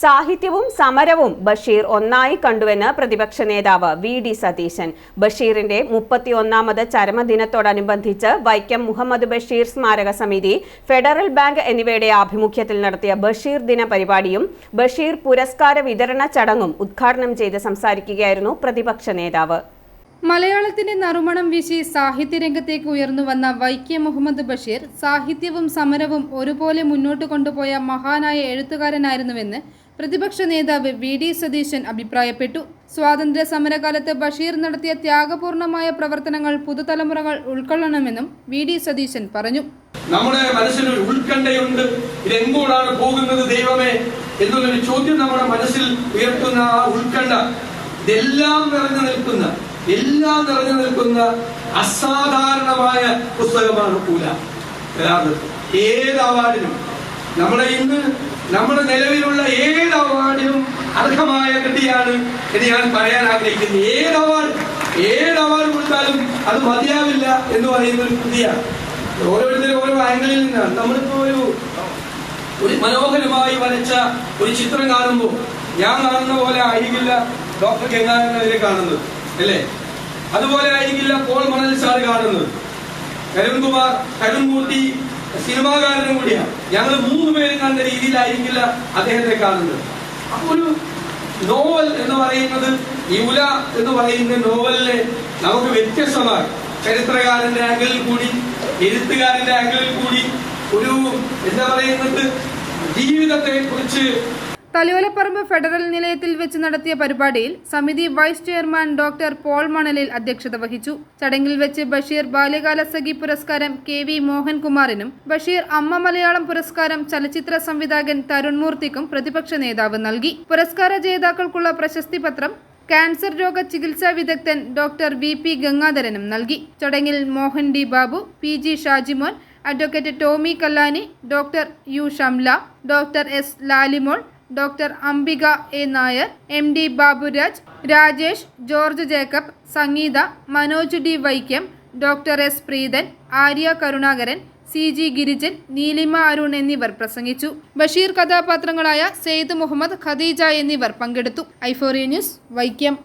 സാഹിത്യവും സമരവും ബഷീർ ഒന്നായി കണ്ടുവെന്ന് പ്രതിപക്ഷ നേതാവ് വി ഡി സതീശൻ. ബഷീറിന്റെ മുപ്പത്തിയൊന്നാമത് ചരമദിനത്തോടനുബന്ധിച്ച് വൈക്കം മുഹമ്മദ് ബഷീർ സ്മാരക സമിതി ഫെഡറൽ ബാങ്ക് എന്നിവയുടെ ആഭിമുഖ്യത്തിൽ നടത്തിയ ബഷീർ ദിന പരിപാടിയും ബഷീർ പുരസ്കാര വിതരണ ചടങ്ങും ഉദ്ഘാടനം ചെയ്ത് സംസാരിക്കുകയായിരുന്നു പ്രതിപക്ഷ നേതാവ്. മലയാളത്തിന്റെ നറുമണം വീശി സാഹിത്യരംഗത്തേക്ക് ഉയർന്നു വന്ന വൈക്കം മുഹമ്മദ് ബഷീർ സാഹിത്യവും സമരവും ഒരുപോലെ മുന്നോട്ട് കൊണ്ടുപോയ മഹാനായ എഴുത്തുകാരനായിരുന്നുവെന്ന് പ്രതിപക്ഷ നേതാവ് വി ഡി സതീശൻ അഭിപ്രായപ്പെട്ടു. സ്വാതന്ത്ര്യ സമരകാലത്ത് ബഷീർ നടത്തിയ ത്യാഗപൂർണമായ പ്രവർത്തനങ്ങൾ പുതുതലമുറകൾ ഉൾക്കൊള്ളണമെന്നും വി ഡി സതീശൻ പറഞ്ഞു. നമ്മുടെ മനസ്സിലൊരു ഉത്കണ്ഠയുണ്ട്. ഇതെങ്ങോടാണ് പോകുന്നത് ദൈവമേ എന്നുള്ളൊരു ചോദ്യം നമ്മുടെ മനസ്സിൽ ഉയർത്തുന്ന ആ ഉത്കണ്ഠ. ഇതെല്ലാം നിറഞ്ഞു നിൽക്കുന്ന എല്ലാം നിറഞ്ഞു നിൽക്കുന്ന അസാധാരണമായ പുസ്തകമാണ് പൂല. ഏത് അവാർഡിനും. നമ്മുടെ ഇന്ന് നമ്മുടെ നിലവിലുള്ള ഏത് അവാർഡിനും അർഹമായ കൃതിയാണ് എന്ന് ഞാൻ പറയാൻ ആഗ്രഹിക്കുന്നു. ഏത് അവാർഡ്? ഏത് അവാർഡ് കൊടുത്താലും അത് മതിയാവില്ല എന്ന് പറയുന്ന ഒരു കൃതിയാണ് ഓരോരുത്തരും ഓരോ ആംഗിളിൽ നിന്നാണ്. നമ്മളിപ്പോ ഒരു ഒരു മനോഹരമായി വരച്ച ഒരു ചിത്രം കാണുമ്പോൾ ഞാൻ കാണുന്ന പോലെ ആയിരിക്കില്ല ഡോക്ടർ ഗംഗാധരനെ കാണുന്നത്. അല്ലേ? അതുപോലെ ആയിരിക്കില്ല പോൾ മണൽ സാർ കാണുന്നത്. കരുൺകുമാർ കരുൺമൂർത്തി സിനിമാകാരനും കൂടിയാണ്. ഞങ്ങൾ മൂന്ന് പേരും കണ്ട രീതിയിലായിരിക്കില്ല അദ്ദേഹത്തെ കാണുന്നത്. അപ്പൊ ഒരു നോവൽ എന്ന് പറയുന്നത് യുല എന്ന് പറയുന്ന നോവലിനെ നമുക്ക് വ്യത്യസ്തമായി ചരിത്രകാരന്റെ ആംഗിളിൽ കൂടി എഴുത്തുകാരന്റെ ആംഗിളിൽ കൂടി ഒരു എന്താ പറയുന്നത് ജീവിതത്തെ കുറിച്ച് തലയോലപ്പറമ്പ് ഫെഡറൽ നിലയത്തിൽ വെച്ച് നടത്തിയ പരിപാടിയിൽ സമിതി വൈസ് ചെയർമാൻ ഡോക്ടർ പോൾ മണലിൽ അധ്യക്ഷത വഹിച്ചു. ചടങ്ങിൽ വെച്ച് ബഷീർ ബാല്യകാല സഖി പുരസ്കാരം കെ വി മോഹൻകുമാറിനും ബഷീർ അമ്മ മലയാളം പുരസ്കാരം ചലച്ചിത്ര സംവിധായകൻ തരുൺ മൂർത്തിക്കും പ്രതിപക്ഷ നേതാവ് നൽകി. പുരസ്കാര ജേതാക്കൾക്കുള്ള പ്രശസ്തി പത്രം ക്യാൻസർ രോഗ ചികിത്സാ വിദഗ്ധൻ ഡോക്ടർ വി പി ഗംഗാധരനും നൽകി. ചടങ്ങിൽ Mohan D Babu P G Shajimon advocate Tomy Kallani doctor U Shamla doctor S Lalimol doctor Ambika A Nair M D Baburaj Rajesh George Jacob Sangeetha Manoj D Vaikom doctor S Preethan Arya Karunakaran C G Girijan Neelima Arun എന്നിവർ പ്രസംഗിച്ചു. ബഷീർ കഥാപാത്രങ്ങളായ സെയ്ദ് മുഹമ്മദ് ഖദീജ എന്നിവർ പങ്കെടുത്തു. ഐഫോറിയ news Vaikom.